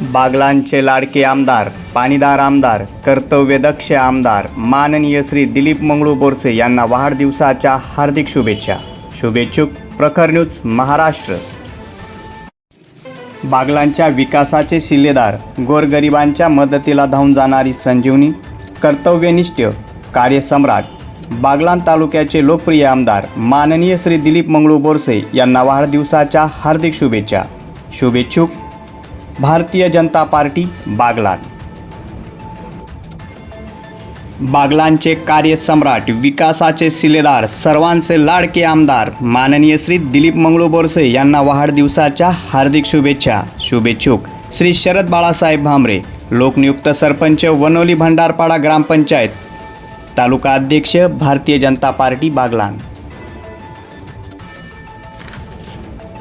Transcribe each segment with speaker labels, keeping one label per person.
Speaker 1: बागलांचे लाडके आमदार पाणीदार आमदार कर्तव्यदक्ष आमदार माननीय श्री दिलीप मंगळू बोरसे यांना वाढदिवसाच्या हार्दिक शुभेच्छा. शुभेच्छुक प्रखर न्यूज महाराष्ट्र. बागलांच्या विकासाचे शिल्लेदार गोरगरिबांच्या मदतीला धावून जाणारी संजीवनी कर्तव्यनिष्ठ कार्यसम्राट बागलान तालुक्याचे लोकप्रिय आमदार माननीय श्री दिलीप मंगळू बोरसे यांना वाढदिवसाच्या हार्दिक शुभेच्छा. शुभेच्छुक भारतीय जनता पार्टी बागलान. बागलांचे कार्यसम्राट विकासाचे शिलेदार सर्वांचे लाडके आमदार माननीय श्री दिलीप मंगळू बोरसे यांना वाढदिवसाच्या हार्दिक शुभेच्छा शुभेच्छुक. श्री शरद बाळासाहेब भामरे लोकनियुक्त सरपंच वनोली भंडारपाडा ग्रामपंचायत तालुका अध्यक्ष भारतीय जनता पार्टी बागलान.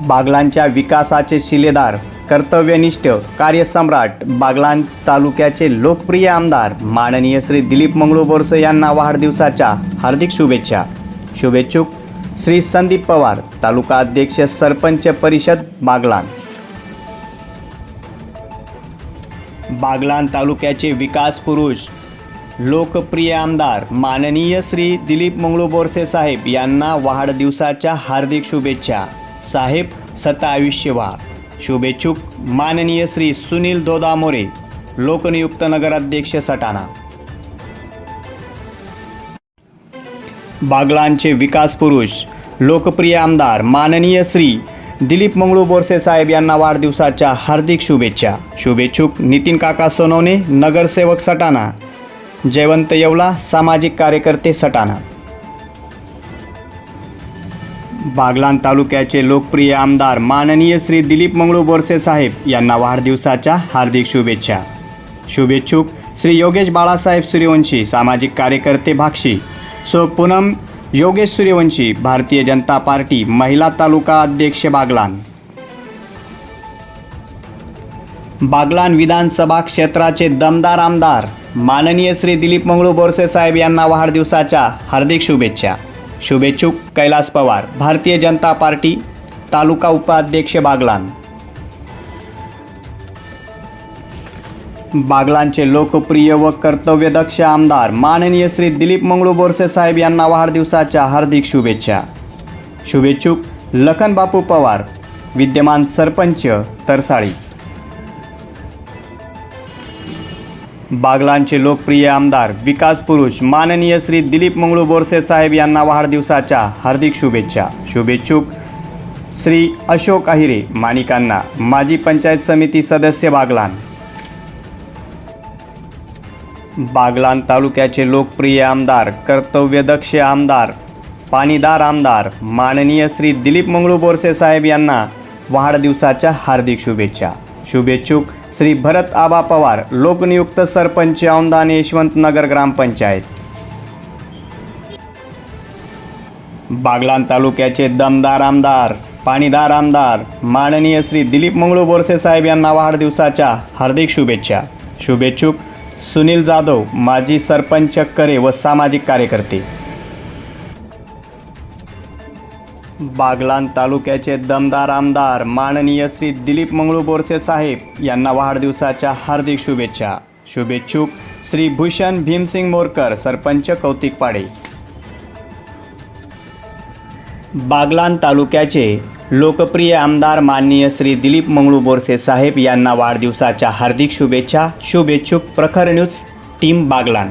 Speaker 1: बागलांच्या विकासाचे शिलेदार कर्तव्यनिष्ठ कार्यसम्राट बागलान तालुक्याचे लोकप्रिय आमदार माननीय श्री दिलीप मंगळू बोरसे यांना वाढदिवसाच्या हार्दिक शुभेच्छा. शुभेच्छुक श्री संदीप पवार तालुका अध्यक्ष सरपंच परिषद बागलान बागलान तालुक्याचे विकास पुरुष लोकप्रिय आमदार माननीय श्री दिलीप मंगळू बोरसे साहेब यांना वाढदिवसाच्या हार्दिक शुभेच्छा. साहेब सत आयुष्य व्हा. शुभेच्छुक. माननीय श्री सुनील दोदामोरे लोकनियुक्त नगराध्यक्ष सटाणा. बागलांचे विकास पुरुष लोकप्रिय आमदार माननीय श्री दिलीप मंगळू बोरसे साहेब यांना वाढदिवसाच्या हार्दिक शुभेच्छा. शुभेच्छुक नितीन काका सोनवणे नगरसेवक सटाणा. जयवंत येवला सामाजिक कार्यकर्ते सटाणा. बागलान तालुक्याचे लोकप्रिय आमदार माननीय श्री दिलीप मंगळू बोरसे साहेब यांना वाढदिवसाच्या हार्दिक शुभेच्छा. शुभेच्छुक श्री योगेश बाळासाहेब सूर्यवंशी सामाजिक कार्यकर्ते भाक्षी. सो पूनम योगेश सूर्यवंशी भारतीय जनता पार्टी महिला तालुका अध्यक्ष बागलान. बागलान विधानसभा क्षेत्राचे दमदार आमदार माननीय श्री दिलीप मंगळू बोरसे साहेब यांना वाढदिवसाच्या हार्दिक शुभेच्छा. शुभेच्छुक कैलास पवार भारतीय जनता पार्टी तालुका उपाध्यक्ष बागलान. बागलांचे लोकप्रिय व कर्तव्यदक्ष आमदार माननीय श्री दिलीप मंगळू बोरसे साहेब यांना वाढदिवसाच्या हार्दिक शुभेच्छा. शुभेच्छुक लखन बापू पवार विद्यमान सरपंच तरसाळी. बागलांचे लोकप्रिय आमदार विकास पुरुष माननीय श्री दिलीप मंगळू बोरसे साहेब यांना वाढदिवसाच्या हार्दिक शुभेच्छा. शुभेच्छुक श्री अशोक अहिरे माणिकांना माजी पंचायत समिती सदस्य बागलान. बागलान तालुक्याचे लोकप्रिय आमदार कर्तव्यदक्ष आमदार पाणीदार आमदार माननीय श्री दिलीप मंगळू बोरसे साहेब यांना वाढदिवसाच्या हार्दिक शुभेच्छा. शुभेच्छुक श्री भरत आबा पवार लोकनियुक्त सरपंच औंदाने यशवंतनगर ग्रामपंचायत बागलान तालुक्याचे दमदार आमदार पाणीदार आमदार माननीय श्री दिलीप मंगळू बोरसे साहेब यांना वाढदिवसाच्या हार्दिक शुभेच्छा. शुभेच्छुक सुनील जाधव माजी सरपंच करे व सामाजिक कार्यकर्ते. बागलान तालुक्याचे दमदार आमदार माननीय श्री दिलीप मंगळू बोरसे साहेब यांना वाढदिवसाच्या हार्दिक शुभेच्छा. शुभेच्छुक श्री भूषण भीमसिंग मोरकर सरपंच कौतिक पाडे. बागलान तालुक्याचे लोकप्रिय आमदार माननीय श्री दिलीप मंगळू बोरसे साहेब यांना वाढदिवसाच्या हार्दिक शुभेच्छा. शुभेच्छुक प्रखर न्यूज टीम बागलान.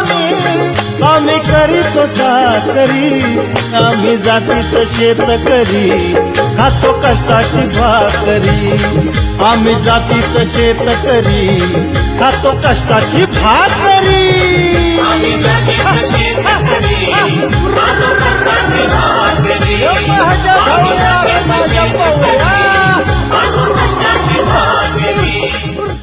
Speaker 2: आम्ही करीतो करी आम्ही जातीच शेत करी खातो कष्टाची भाकरी. आम्ही जातीच शेत करी खातो कष्टाची भाकरी.